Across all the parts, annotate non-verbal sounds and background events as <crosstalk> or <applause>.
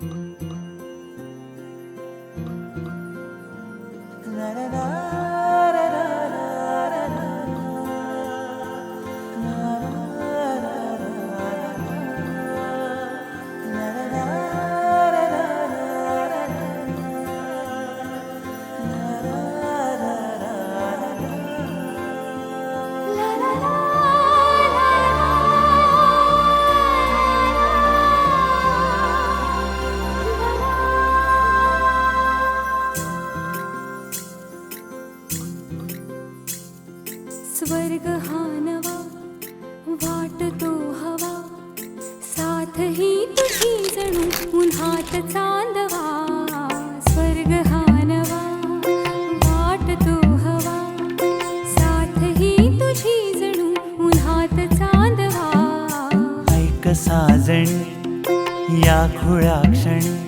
La, la, la. स्वर्ग हा नवा वाटतो हवा. साथ ही तुझी जणू उन्हात चांदवा. स्वर्ग हा नवा वाटतो हवा. साथ ही तुझी जणू उन्हात चांदवा. ऐक साजणी या खुळा क्षणी.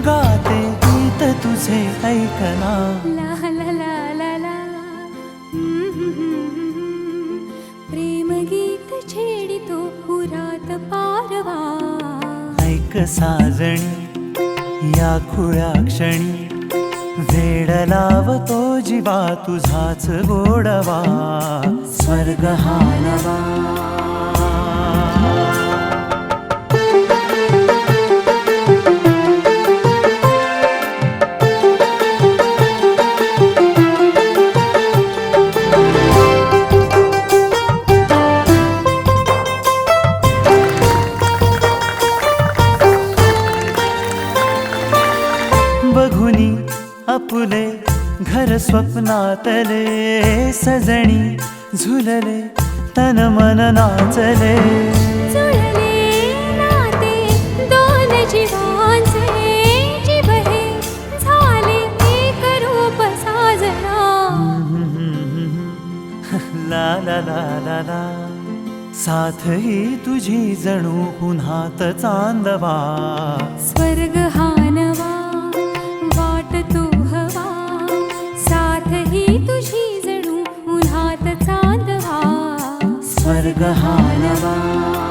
गाते गीत तुझे ऐकना ला ला ला ला ला. प्रेम गीत छेडितो पुरात पारवा. ऐक साजणी या खुळ्या क्षणी. वेड लावतो जीवा तुझाच गोडवा. स्वर्ग हा नवा घर स्वप्नातले सजणी झुलले तन मन नाचले. <laughs> ला ला ला ला ला. साथ ही तुझी जणू पुन्हात चांदवा. स्वर्ग हा तुझी जणू उन्हात चांदवा. स्वर्ग हा नवा.